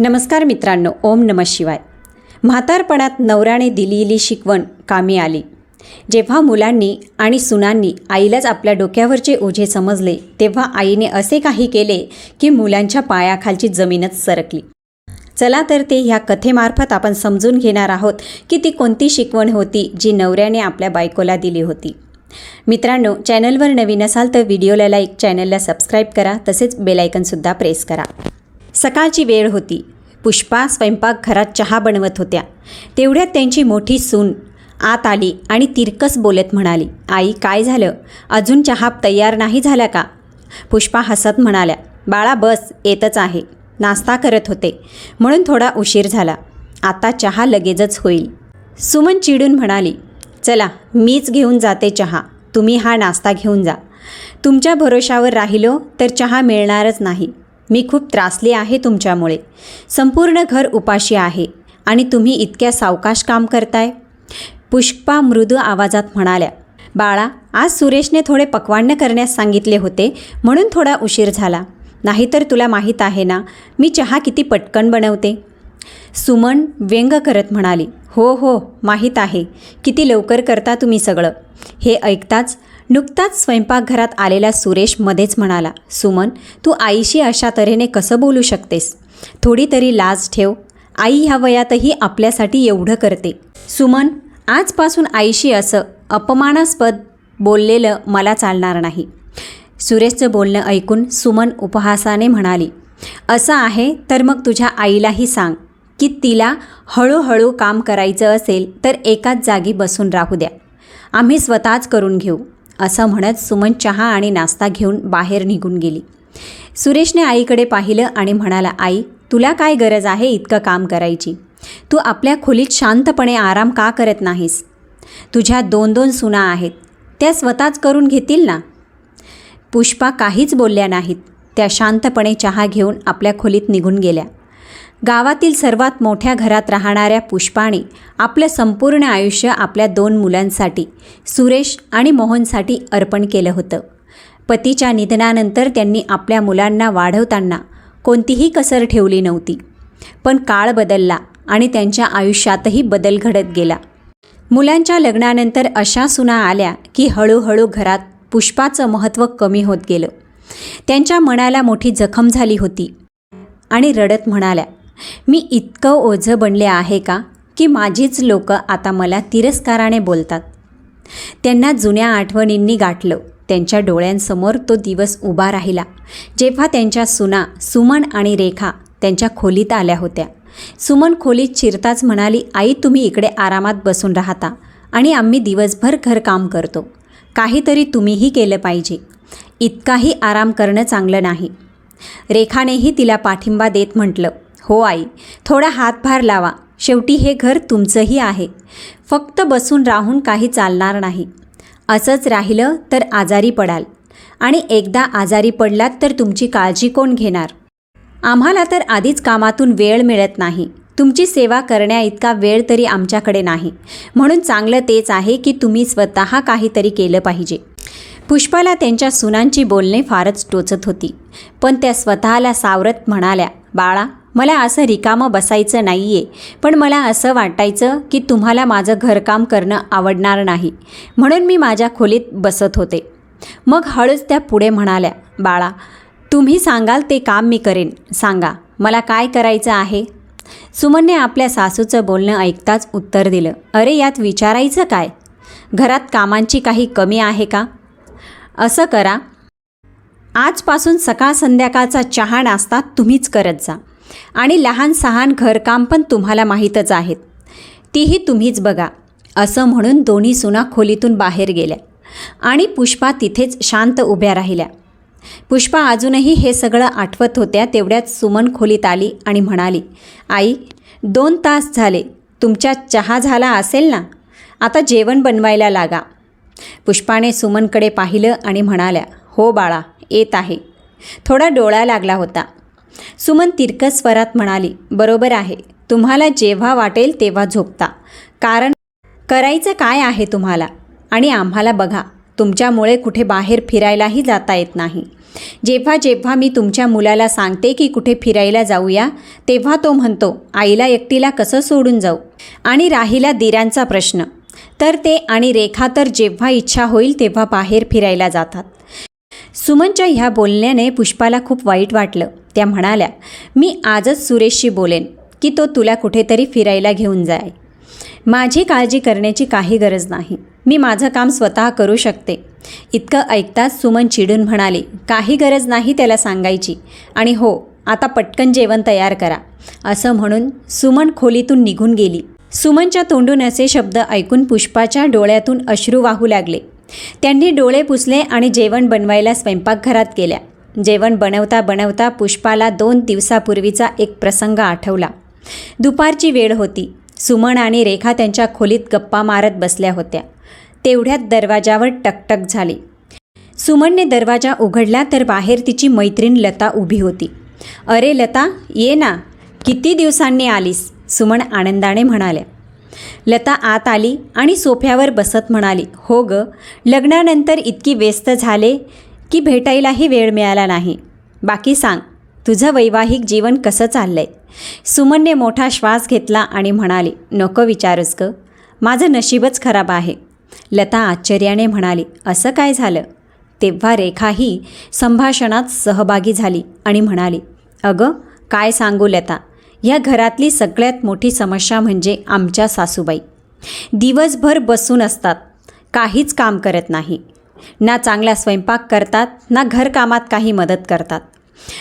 नमस्कार मित्रांनो ओम नम शिवाय. म्हातारपणात नवऱ्याने दिलेली शिकवण कामी आली. जेव्हा मुलांनी आणि सुनांनी आईलाच आपल्या डोक्यावरचे ओझे समजले तेव्हा आईने असे काही केले की मुलांच्या पायाखालची जमीनच सरकली. चला तर ते ह्या कथेमार्फत आपण समजून घेणार आहोत की ती कोणती शिकवण होती जी नवऱ्याने आपल्या बायकोला दिली होती. मित्रांनो चॅनलवर नवीन असाल तर व्हिडिओला लाईक चॅनलला सबस्क्राईब करा तसेच बेलायकनसुद्धा प्रेस करा. सकाळची वेळ होती. पुष्पा स्वयंपाकघरात चहा बनवत होत्या. तेवढ्यात त्यांची मोठी सून आत आली आणि तिरकस बोलत म्हणाली आई काय झालं? अजून चहा तयार नाही झाला का? पुष्पा हसत म्हणाल्या बाळा बस येतच आहे. नाश्ता करत होते. म्हणून थोडा उशीर झाला. आता चहा लगेचच होईल. सुमन चिडून म्हणाली चला मीच घेऊन जाते चहा. तुम्ही हा नाश्ता घेऊन जा. तुमच्या भरोशावर राहिलो तर चहा मिळणारच नाही. मी खूप त्रासले आहे तुमच्यामुळे. संपूर्ण घर उपाशी आहे आणि तुम्ही इतक्या सावकाश काम करताय. पुष्पा मृदू आवाजात म्हणाल्या बाळा आज सुरेशने थोडे पक्वान्न करण्यास सांगितले होते म्हणून थोडा उशीर झाला. नाहीतर तुला माहीत आहे ना मी चहा किती पटकन बनवते. सुमन व्यंग करत म्हणाली हो हो माहीत आहे. किती लवकर करता तुम्ही सगळं. हे ऐकताच नुकताच स्वयंपाकघरात आलेला सुरेश मध्येच म्हणाला सुमन तू आईशी अशा तऱ्हेने कसं बोलू शकतेस? थोडी तरी लाज ठेव. आई ह्या वयातही आपल्यासाठी एवढं करते. सुमन आजपासून आईशी असं अपमानास्पद बोललेलं मला चालणार नाही. सुरेशचं बोलणं ऐकून सुमन उपहासाने म्हणाली असं आहे तर मग तुझ्या आईलाही सांग की तिला हळूहळू काम करायचं असेल तर एकाच जागी बसून राहू द्या. आम्ही स्वतःच करून घेऊ. असं म्हणत सुमन चहा आणि नाश्ता घेऊन बाहेर निघून गेली. सुरेशने आईकडे पाहिलं आणि म्हणाला आई तुला काय गरज आहे इतकं काम करायची? तू आपल्या खोलीत शांतपणे आराम का करत नाहीस? तुझ्या दोन दोन सुना आहेत त्या स्वतःच करून घेतील ना? पुष्पा काहीच बोलल्या नाहीत. त्या शांतपणे चहा घेऊन आपल्या खोलीत निघून गेल्या. गावातील सर्वात मोठ्या घरात राहणाऱ्या पुष्पाने आपलं संपूर्ण आयुष्य आपल्या दोन मुलांसाठी सुरेश आणि मोहनसाठी अर्पण केलं होतं. पतीच्या निधनानंतर त्यांनी आपल्या मुलांना वाढवताना कोणतीही कसर ठेवली नव्हती. पण काळ बदलला आणि त्यांच्या आयुष्यातही बदल घडत गेला. मुलांच्या लग्नानंतर अशा सुना आल्या की हळूहळू घरात पुष्पाचं महत्त्व कमी होत गेलं. त्यांच्या मनाला मोठी जखम झाली होती आणि रडत म्हणाल्या मी इतकं ओझं बनले आहे का की माझीच लोकं आता मला तिरस्काराने बोलतात. त्यांना जुन्या आठवणींनी गाठलं. त्यांच्या डोळ्यांसमोर तो दिवस उभा राहिला. जेव्हा त्यांच्या सुना सुमन आणि रेखा त्यांच्या खोलीत आल्या होत्या. सुमन खोलीत शिरताच म्हणाली आई तुम्ही इकडे आरामात बसून राहता आणि आम्ही दिवसभर घरकाम करतो. काहीतरी तुम्हीही केलं पाहिजे. इतकाही आराम करणं चांगलं नाही. रेखानेही तिला पाठिंबा देत म्हटलं. हो आई थोडा हातभार लावा. शेवटी हे घर तुमचंही आहे. फक्त बसून राहून काही चालणार नाही. असंच राहिलं तर आजारी पडाल. आणि एकदा आजारी पडलात तर तुमची काळजी कोण घेणार? आम्हाला तर आधीच कामातून वेळ मिळत नाही. तुमची सेवा करण्या इतका वेळ तरी आमच्याकडे नाही. म्हणून चांगलं तेच आहे की तुम्ही स्वतः काहीतरी केलं पाहिजे. पुष्पाला त्यांच्या सुनांची बोलणे फारच टोचत होती. पण त्या स्वतःला सावरत म्हणाल्या बाळा मला असं रिकामं बसायचं नाही आहे पण मला असं वाटायचं की तुम्हाला माझं घरकाम करणं आवडणार नाही. म्हणून मी माझ्या खोलीत बसत होते. मग हळूच त्या पुढे म्हणाल्या बाळा तुम्ही सांगाल ते काम मी करेन. सांगा मला काय करायचं आहे? सुमनने आपल्या सासूचं बोलणं ऐकताच उत्तर दिलं अरे यात विचारायचं काय? घरात कामांची काही कमी आहे का? असं करा. आजपासून सकाळ संध्याकाळचा चहा नाश्ता तुम्हीच करत जा. आणि लहान सहान घरकाम पण तुम्हाला माहीतच आहेत. तीही तुम्हीच बघा. असं म्हणून दोन्ही सुना खोलीतून बाहेर गेल्या आणि पुष्पा तिथेच शांत उभ्या राहिल्या. पुष्पा अजूनही हे सगळं आठवत होत्या तेवढ्यात सुमन खोलीत आली आणि म्हणाली आई दोन तास झाले. तुमच्या चहा झाला असेल ना? आता जेवण बनवायला लागा. पुष्पाने सुमनकडे पाहिलं आणि म्हणाल्या हो बाळा येत आहे. थोडा डोळा लागला होता. सुमन तिरकस स्वरात म्हणाली बरोबर आहे. तुम्हाला जेव्हा वाटेल तेव्हा झोपता. कारण करायचं काय आहे तुम्हाला? आणि आम्हाला बघा तुमच्यामुळे कुठे बाहेर फिरायलाही जाता येत नाही. जेव्हा जेव्हा मी तुमच्या मुलाला सांगते की कुठे फिरायला जाऊया तेव्हा तो म्हणतो आईला एकटीला कसं सोडून जाऊ? आणि राहिला दिरांचा प्रश्न. तर ते आणि रेखा तर जेव्हा इच्छा होईल तेव्हा बाहेर फिरायला जातात. सुमनच्या ह्या बोलण्याने पुष्पाला खूप वाईट वाटलं. त्या म्हणाल्या मी आजच सुरेशशी बोलेन की तो तुला कुठेतरी फिरायला घेऊन जाय. माझी काळजी करण्याची काही गरज नाही. मी माझं काम स्वतः करू शकते. इतकं ऐकताच सुमन चिडून म्हणाली काही गरज नाही त्याला सांगायची. आणि हो आता पटकन जेवण तयार करा. असं म्हणून सुमन खोलीतून निघून गेली. सुमनच्या तोंडून असे शब्द ऐकून पुष्पाच्या डोळ्यातून अश्रू वाहू लागले. त्यांनी डोळे पुसले आणि जेवण बनवायला स्वयंपाकघरात गेल्या. जेवण बनवता बनवता पुष्पाला दोन दिवसापूर्वीचा एक प्रसंग आठवला. दुपारची वेळ होती. सुमन आणि रेखा त्यांच्या खोलीत गप्पा मारत बसल्या होत्या. तेवढ्यात दरवाजावर टकटक झाली. सुमनने दरवाजा उघडला तर बाहेर तिची मैत्रीण लता उभी होती. अरे लता ये ना. किती दिवसांनी आलीस? सुमन आनंदाने म्हणाल्या. लता आत आली आणि सोफ्यावर बसत म्हणाली हो ग लग्नानंतर इतकी व्यस्त झाले की भेटायलाही वेळ मिळाला नाही. बाकी सांग तुझं वैवाहिक जीवन कसं चाललंय? सुमनने मोठा श्वास घेतला आणि म्हणाली नको विचारूस ग माझं नशीबच खराब आहे. लता आश्चर्याने म्हणाली असं काय झालं? तेव्हा रेखाही संभाषणात सहभागी झाली आणि म्हणाली अगं काय सांगू लता या घरातली सगळ्यात मोठी समस्या म्हणजे आमच्या सासूबाई. दिवसभर बसून असतात. काहीच काम करत नाही. ना चांगला स्वयंपाक करतात ना घरकामात काही मदत करतात.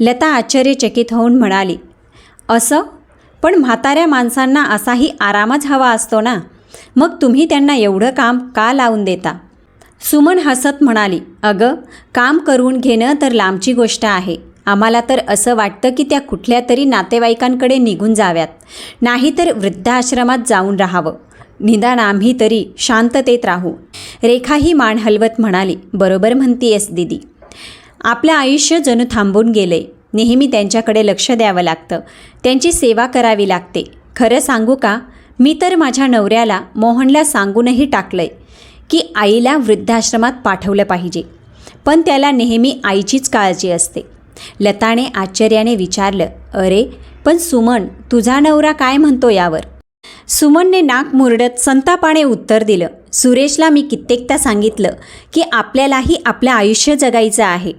लता आश्चर्यचकित होऊन म्हणाली असं? पण म्हाताऱ्या माणसांना असाही आरामच हवा असतो ना? मग तुम्ही त्यांना एवढं काम का लावून देता? सुमन हसत म्हणाली अगं काम करून घेणं तर लांबची गोष्ट आहे. आम्हाला तर असं वाटतं की त्या कुठल्या तरी नातेवाईकांकडे निघून जाव्यात. नाहीतर वृद्धाश्रमात जाऊन राहावं. निदान आम्ही तरी शांततेत राहू. रेखाही मान हलवत म्हणाली बरोबर म्हणतीयस दिदी. आपलं आयुष्य जणू थांबून गेले नेहमी त्यांच्याकडे लक्ष द्यावं लागतं. त्यांची सेवा करावी लागते. खरं सांगू का? मी तर माझ्या नवऱ्याला मोहनला सांगूनही टाकलंय की आईला वृद्धाश्रमात पाठवलं पाहिजे. पण त्याला नेहमी आईचीच काळजी असते. लताने आश्चर्याने विचारलं अरे पण सुमन तुझा नवरा काय म्हणतो यावर? सुमनने नाक मुरडत संतापाने उत्तर दिलं सुरेशला मी कित्येकदा सांगितलं की आपल्यालाही आपलं आयुष्य जगायचं आहे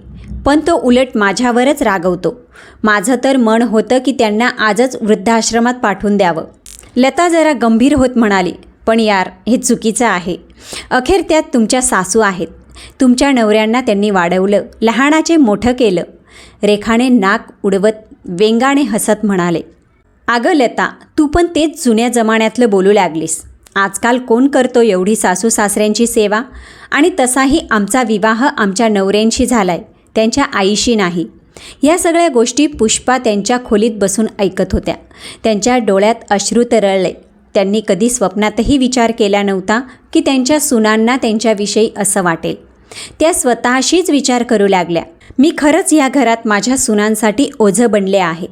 पण तो उलट माझ्यावरच रागवतो. माझं तर मन होतं की त्यांना आजच वृद्धाश्रमात पाठवून द्यावं. लता जरा गंभीर होत म्हणाली पण यार हे चुकीचं आहे. अखेर त्यात तुमच्या सासू आहेत. तुमच्या नवऱ्यांना त्यांनी वाढवलं लहानाचे मोठं केलं. रेखाने नाक उडवत वेंगाने हसत म्हणाले अगं लता तू पण तेच जुन्या जमान्यातलं बोलू लागलीस. आजकाल कोण करतो एवढी सासू सासऱ्यांची सेवा? आणि तसाही आमचा विवाह आमच्या नवऱ्यांशी झालाय त्यांच्या आईशी नाही. या सगळ्या गोष्टी पुष्पा त्यांच्या खोलीत बसून ऐकत होत्या. त्यांच्या डोळ्यात अश्रू तरळले. त्यांनी कधी स्वप्नातही विचार केला नव्हता की त्यांच्या सुनांना त्यांच्याविषयी असं वाटेल. त्या स्वतःशीच विचार करू लागल्या. मी खरंच या घरात माझ्या सुनांसाठी ओझं बनले आहे.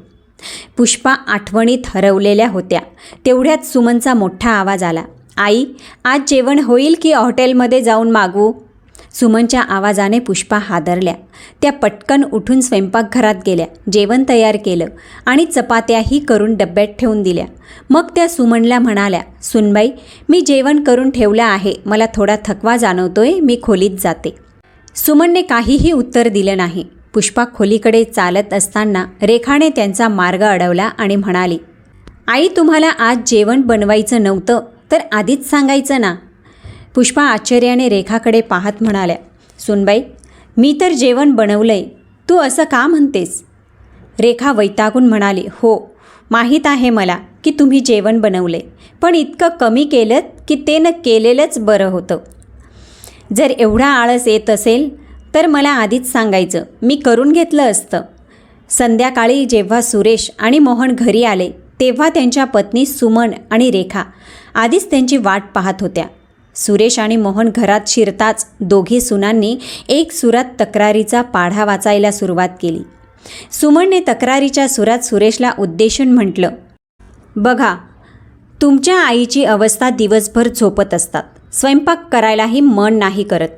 पुष्पा आठवणीत हरवलेल्या होत्या. तेवढ्यात सुमनचा मोठा आवाज आला. आई आज जेवण होईल की हॉटेलमध्ये जाऊन मागू? सुमनच्या आवाजाने पुष्पा हादरल्या. त्या पटकन उठून स्वयंपाकघरात गेल्या. जेवण तयार केलं आणि चपात्याही करून डब्यात ठेवून दिल्या. मग त्या सुमनला म्हणाल्या सुनबाई मी जेवण करून ठेवलं आहे. मला थोडा थकवा जाणवतोय. मी खोलीत जाते. सुमनने काहीही उत्तर दिलं नाही. पुष्पा खोलीकडे चालत असताना रेखाने त्यांचा मार्ग अडवला आणि म्हणाली आई तुम्हाला आज जेवण बनवायचं नव्हतं तर आधीच सांगायचं ना. पुष्पा आश्चर्याने रेखाकडे पाहत म्हणाल्या सुनबाई मी तर जेवण बनवलंय तू असं का म्हणतेस? रेखा वैतागून म्हणाली हो माहीत आहे मला की तुम्ही जेवण बनवले पण इतकं कमी केलं की ते न केलेलंच बरं होतं. जर एवढा आळस येत असेल तर मला आधीच सांगायचं मी करून घेतलं असतं. संध्याकाळी जेव्हा सुरेश आणि मोहन घरी आले तेव्हा त्यांच्या पत्नी सुमन आणि रेखा आधीच त्यांची वाट पाहत होत्या. सुरेश आणि मोहन घरात शिरताच दोघी सुनांनी एक सुरात तक्रारीचा पाढा वाचायला सुरुवात केली. सुमनने तक्रारीच्या सुरात सुरेशला उद्देशून म्हटलं बघा तुमच्या आईची अवस्था दिवसभर झोपत असतात. स्वयंपाक करायलाही मन नाही करत.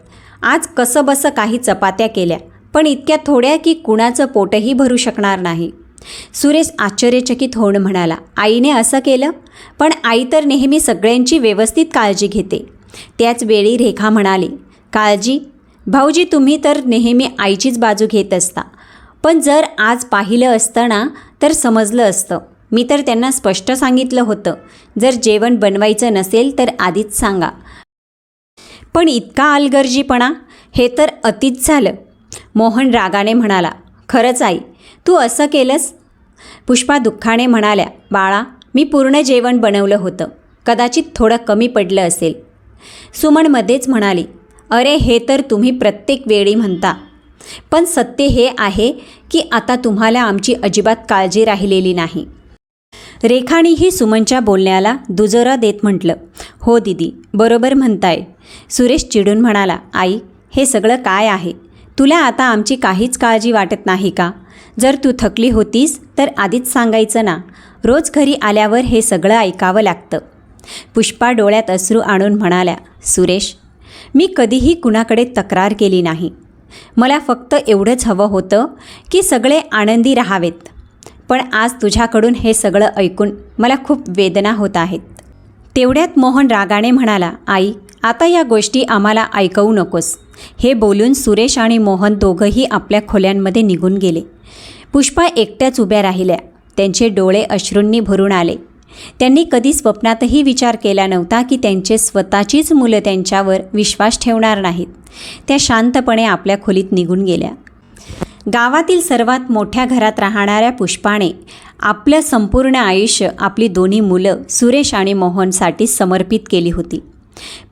आज कसंबसं काही चपात्या केल्या पण इतक्या थोड्या की कुणाचं पोटही भरू शकणार नाही. सुरेश आश्चर्यचकित होऊन म्हणाला आईने असं केलं? पण आई तर नेहमी सगळ्यांची व्यवस्थित काळजी घेते. त्याच वेळी रेखा म्हणाली काळजी? भाऊजी तुम्ही तर नेहमी आईचीच बाजू घेत असता. पण जर आज पाहिलं असतं ना तर समजलं असतं. मी तर त्यांना स्पष्ट सांगितलं होतं. जर जेवण बनवायचं नसेल तर आधीच सांगा. पण इतका आलगर्जीपणा हे तर अतिच झालं. मोहन रागाने म्हणाला खरंच आई तू असं केलंस? पुष्पा दुःखाने म्हणाल्या बाळा मी पूर्ण जेवण बनवलं होतं. कदाचित थोडं कमी पडलं असेल. सुमन मध्येच म्हणाली अरे हे तर तुम्ही प्रत्येक वेळी म्हणता. पण सत्य हे आहे की आता तुम्हाला आमची अजिबात काळजी राहिलेली नाही. रेखानीही सुमनच्या बोलण्याला दुजोरा देत म्हटलं. हो दिदी बरोबर म्हणताय. सुरेश चिडून म्हणाला आई हे सगळं काय आहे? तुला आता आमची काहीच काळजी वाटत नाही का? जर तू थकली होतीस तर आधीच सांगायचं ना. रोज घरी आल्यावर हे सगळं ऐकावं लागतं. पुष्पा डोळ्यात अश्रू आणून म्हणाल्या सुरेश मी कधीही कुणाकडे तक्रार केली नाही. मला फक्त एवढंच हवं होतं की सगळे आनंदी राहावेत. पण आज तुझ्याकडून हे सगळं ऐकून मला खूप वेदना होत आहेत. तेवढ्यात मोहन रागाने म्हणाला आई आता या गोष्टी आम्हाला ऐकवू नकोस हे बोलून सुरेश आणि मोहन दोघंही आपल्या खोल्यांमध्ये निघून गेले. पुष्पा एकट्याच उभ्या राहिल्या. त्यांचे डोळे अश्रूंनी भरून आले. त्यांनी कधी स्वप्नातही विचार केला नव्हता की त्यांचे स्वतःचीच मुलं त्यांच्यावर विश्वास ठेवणार नाहीत. त्या शांतपणे आपल्या खोलीत निघून गेल्या. गावातील सर्वात मोठ्या घरात राहणाऱ्या पुष्पाने आपलं संपूर्ण आयुष्य आपली दोन्ही मुलं सुरेश आणि मोहनसाठी समर्पित केली होती.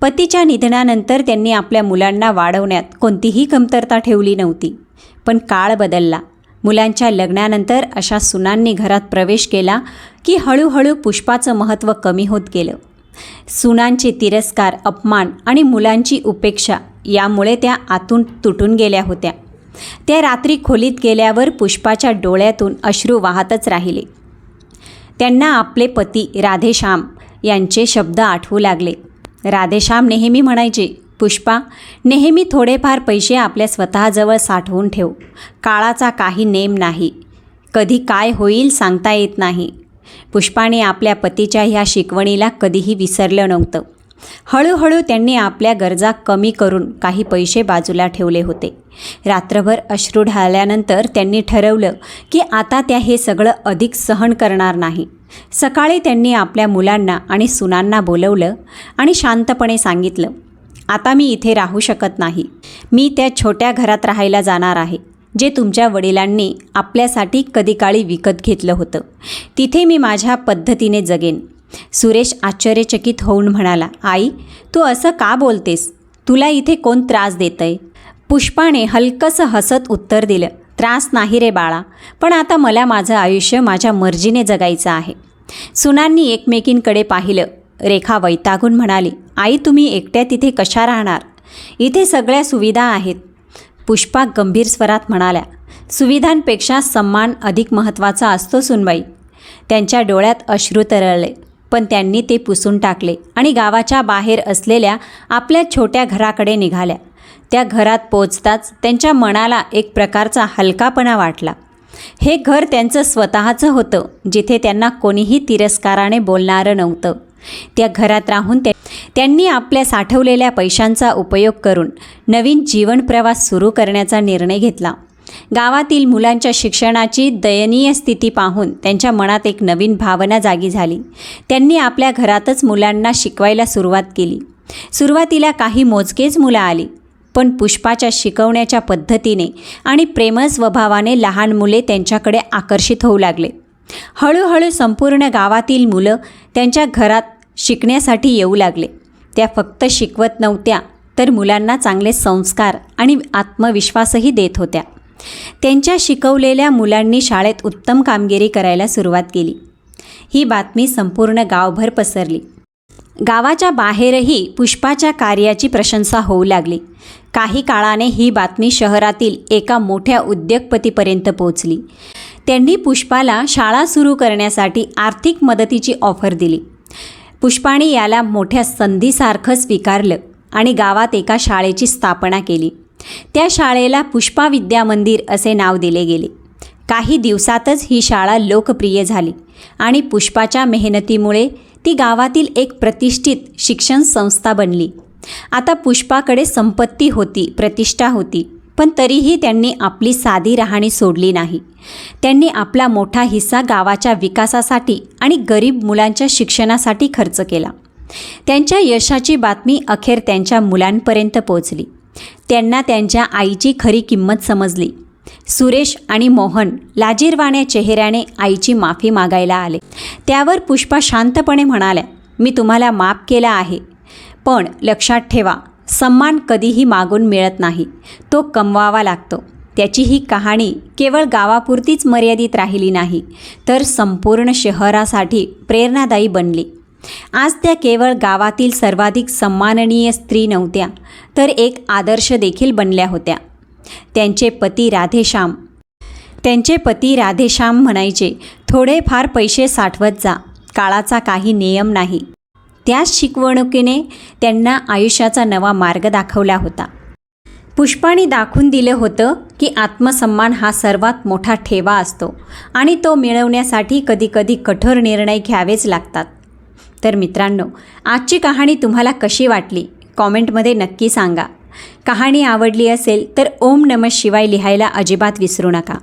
पतीच्या निधनानंतर त्यांनी आपल्या मुलांना वाढवण्यात कोणतीही कमतरता ठेवली नव्हती. पण काळ बदलला. मुलांच्या लग्नानंतर अशा सुनांनी घरात प्रवेश केला की हळूहळू पुष्पाचं महत्त्व कमी होत गेलं. सुनांचे तिरस्कार अपमान आणि मुलांची उपेक्षा यामुळे त्या आतून तुटून गेल्या होत्या. त्या रात्री खोलीत गेल्यावर पुष्पाच्या डोळ्यातून अश्रू वाहतच राहिले. त्यांना आपले पती राधेश्याम यांचे शब्द आठवू लागले. राधेश्याम नेहमी म्हणायचे पुष्पा नेहमी थोडेफार पैसे आपल्या स्वतःजवळ साठवून ठेव. काळाचा काही नेम नाही. कधी काय होईल सांगता येत नाही. पुष्पाने आपल्या पतीच्या ह्या शिकवणीला कधीही विसरलं नव्हतं. हळूहळू त्यांनी आपल्या गरजा कमी करून काही पैसे बाजूला ठेवले होते. रात्रभर अश्रू ढाळल्यानंतर त्यांनी ठरवलं की आता त्या हे सगळं अधिक सहन करणार नाही. सकाळी त्यांनी आपल्या मुलांना आणि सुनांना बोलवलं आणि शांतपणे सांगितलं आता मी इथे राहू शकत नाही. मी त्या छोट्या घरात राहायला जाणार आहे जे तुमच्या वडिलांनी आपल्यासाठी कधी काळी विकत घेतलं होतं. तिथे मी माझ्या पद्धतीने जगेन. सुरेश आश्चर्यचकित होऊन म्हणाला आई तू असं का बोलतेस? तुला इथे कोण त्रास देतंय? पुष्पाने हलकंसं हसत उत्तर दिलं त्रास नाही रे बाळा पण आता मला माझं आयुष्य माझ्या मर्जीने जगायचं आहे. सुनांनी एकमेकींकडे पाहिलं. रेखा वैतागून म्हणाली आई तुम्ही एकट्या तिथे कशा राहणार? इथे सगळ्या सुविधा आहेत. पुष्पा गंभीर स्वरात म्हणाल्या सुविधांपेक्षा सन्मान अधिक महत्त्वाचा असतो सुनबाई. त्यांच्या डोळ्यात अश्रू तरळले. पण त्यांनी ते पुसून टाकले आणि गावाच्या बाहेर असलेल्या आपल्या छोट्या घराकडे निघाल्या. त्या घरात पोचताच त्यांच्या मनाला एक प्रकारचा हलकापणा वाटला. हे घर त्यांचं स्वतःचं होतं जिथे त्यांना कोणीही तिरस्काराने बोलणारं नव्हतं. त्या घरात राहून ते त्यांनी आपल्या साठवलेल्या पैशांचा उपयोग करून नवीन जीवन प्रवास सुरू करण्याचा निर्णय घेतला. गावातील मुलांच्या शिक्षणाची दयनीय स्थिती पाहून त्यांच्या मनात एक नवीन भावना जागी झाली. त्यांनी आपल्या घरातच मुलांना शिकवायला सुरुवात केली. सुरुवातीला काही मोजकेच मुलं आली पण पुष्पाच्या शिकवण्याच्या पद्धतीने आणि प्रेमळ स्वभावाने लहान मुले त्यांच्याकडे आकर्षित होऊ लागले. हळूहळू संपूर्ण गावातील मुलं त्यांच्या घरात शिकण्यासाठी येऊ लागले. त्या फक्त शिकवत नव्हत्या तर मुलांना चांगले संस्कार आणि आत्मविश्वासही देत होत्या. त्यांच्या शिकवलेल्या मुलांनी शाळेत उत्तम कामगिरी करायला सुरुवात केली. ही बातमी संपूर्ण गावभर पसरली. गावाच्या बाहेरही पुष्पाच्या कार्याची प्रशंसा होऊ लागली. काही काळाने ही बातमी शहरातील एका मोठ्या उद्योगपतीपर्यंत पोहोचली. त्यांनी पुष्पाला शाळा सुरू करण्यासाठी आर्थिक मदतीची ऑफर दिली. पुष्पाने याला मोठ्या संधीसारखं स्वीकारलं आणि गावात एका शाळेची स्थापना केली. त्या शाळेला पुष्पा विद्या मंदिर असे नाव दिले गेले. काही दिवसातच ही शाळा लोकप्रिय झाली आणि पुष्पाच्या मेहनतीमुळे ती गावातील एक प्रतिष्ठित शिक्षण संस्था बनली. आता पुष्पाकडे संपत्ती होती प्रतिष्ठा होती पण तरीही त्यांनी आपली साधी राहणी सोडली नाही. त्यांनी आपला मोठा हिस्सा गावाच्या विकासासाठी आणि गरीब मुलांच्या शिक्षणासाठी खर्च केला. त्यांच्या यशाची बातमी अखेर त्यांच्या मुलांपर्यंत पोचली त्यांना त्यांच्या आईची खरी किंमत समजली. सुरेश आणि मोहन लाजीरवाण्या चेहऱ्याने आईची माफी मागायला आले. त्यावर पुष्पा शांतपणे म्हणाल्या मी तुम्हाला माफ केला आहे. पण लक्षात ठेवा सन्मान कधीही मागून मिळत नाही. तो कमवावा लागतो. त्याची ही कहाणी केवळ गावापुरतीच मर्यादित राहिली नाही तर संपूर्ण शहरासाठी प्रेरणादायी बनली. आज त्या केवळ गावातील सर्वाधिक सन्माननीय स्त्री नव्हत्या तर एक आदर्श देखील बनल्या होत्या. त्यांचे पती राधेश्याम. त्यांचे पती राधेश्याम म्हणायचे थोडेफार पैसे साठवत जा काळाचा काही नियम नाही. त्याच शिकवणुकीने त्यांना आयुष्याचा नवा मार्ग दाखवला होता. पुष्पाने दाखवून दिलं होतं की आत्मसन्मान हा सर्वात मोठा ठेवा असतो आणि तो मिळवण्यासाठी कधीकधी कठोर निर्णय घ्यावेच लागतात. तर मित्रांनो आजची कहाणी तुम्हाला कशी वाटली? कॉमेंटमध्ये नक्की सांगा. कहाणी आवडली असेल तर ओम नमः शिवाय लिहायला अजिबात विसरू नका.